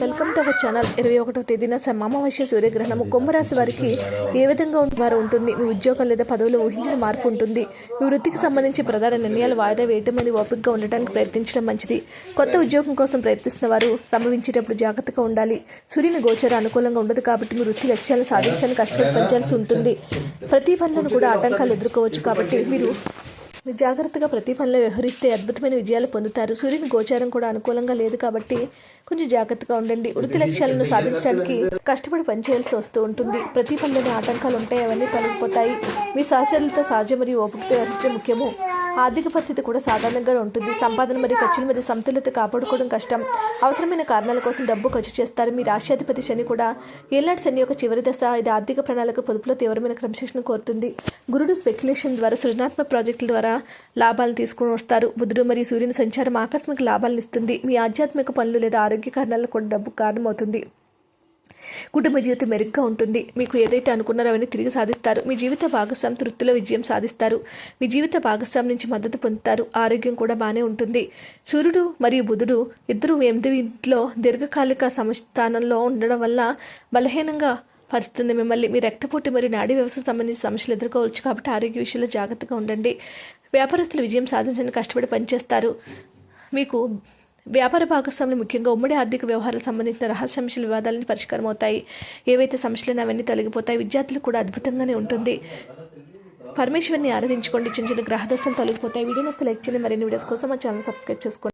Welcome to our channel. ఇరవై ఒకటో తేదీన స- అమావాస్య సూర్యగ్రహణము. కుంభరాశి వారికి ఏ విధంగా వారు ఉంటుంది? మీ ఉద్యోగం లేదా పదవులు ఊహించిన మార్పు ఉంటుంది. మీ వృత్తికి సంబంధించి ప్రధాన నిర్ణయాలు వాయిదా వేయటం అని ఓపికగా ఉండటానికి ప్రయత్నించడం మంచిది. కొత్త ఉద్యోగం కోసం ప్రయత్నిస్తున్న వారు సంభవించేటప్పుడు జాగ్రత్తగా ఉండాలి. సూర్యుని గోచర అనుకూలంగా ఉండదు కాబట్టి మీ వృత్తి లక్ష్యాలను సాధించడానికి కష్టపడి పనిచేయాల్సి ఉంటుంది. ప్రతి పనులను కూడా ఆటంకాలు ఎదుర్కోవచ్చు కాబట్టి మీరు జాగ్రత్తగా ప్రతి పనిలో వ్యవహరిస్తే అద్భుతమైన విజయాలు పొందుతారు. సూర్యుని గోచారం కూడా అనుకూలంగా లేదు కాబట్టి కొంచెం జాగ్రత్తగా ఉండండి. వృత్తి లక్ష్యాలను సాధించడానికి కష్టపడి పనిచేయాల్సి వస్తూ ఉంటుంది. ప్రతి పనిలోని ఆటంకాలు ఉంటాయి అవన్నీ తొలగిపోతాయి. మీ సహచరులతో సహజ మరియు ఓపికతో వ్యవహరించడం ముఖ్యము. ఆర్థిక పరిస్థితి కూడా సాధారణంగా ఉంటుంది. సంపాదన మరియు ఖర్చుల మరియు సమతుల్యత కాపాడుకోవడం కష్టం. అవసరమైన కారణాల కోసం డబ్బు ఖర్చు చేస్తారు. మీ రాష్ట్రాధిపతి శని కూడా ఏనాటి శని యొక్క చివరి దశ ఇది ఆర్థిక ప్రణాళిక పొదుపులో తీవ్రమైన క్రమశిక్షణ కోరుతుంది. గురుడు స్పెక్యులేషన్ ద్వారా సృజనాత్మక ప్రాజెక్టుల ద్వారా లాభాలు తీసుకుని వస్తారు. బుధుడు మరియు సూర్యుని సంచారం ఆకస్మిక లాభాలను ఇస్తుంది. మీ ఆధ్యాత్మిక పనులు లేదా ఆరోగ్య కారణాలకు కూడా డబ్బు కారణమవుతుంది. కుటుంబ జీవితం మెరుగ్గా ఉంటుంది. మీకు ఏదైతే అనుకున్నారో అవన్నీ తిరిగి సాధిస్తారు. మీ జీవిత భాగస్వామి తృప్తిలో విజయం సాధిస్తారు. మీ జీవిత భాగస్వామి నుంచి మద్దతు పొందుతారు. ఆరోగ్యం కూడా బాగానే ఉంటుంది. సూర్యుడు మరియు బుధుడు ఇద్దరు ఎనిమిది ఇంట్లో దీర్ఘకాలిక సమస్థానంలో ఉండడం వల్ల బలహీనంగా పరుస్తుంది మిమ్మల్ని. మీ రక్తపోటు మరియు నాడీ వ్యవస్థకు సంబంధించిన సమస్యలు ఎదుర్కోవచ్చు కాబట్టి ఆరోగ్య విషయంలో జాగ్రత్తగా ఉండండి. వ్యాపారస్తులు విజయం సాధించడానికి కష్టపడి పనిచేస్తారు. మీకు వ్యాపార భాగస్వాములు ముఖ్యంగా ఉమ్మడి ఆర్థిక వ్యవహారాలకు సంబంధించిన రహస్య సమస్యల వివాదాలని పరిష్కారం అవుతాయి ఏవైతే సమస్యలను అవన్నీ తొలగిపోతాయి. విద్యార్థులు కూడా అద్భుతంగానే ఉంటుంది. పరమేశ్వరిని ఆరాధించుకోండి. చిన్న చిన్న గ్రహదోషాలు తొలగిపోతాయి. వీడియో నస్తే లైక్ చేయండి. మరిన్ని వీడియోస్ కోసం మా ఛానల్ సబ్స్క్రైబ్ చేసుకోండి.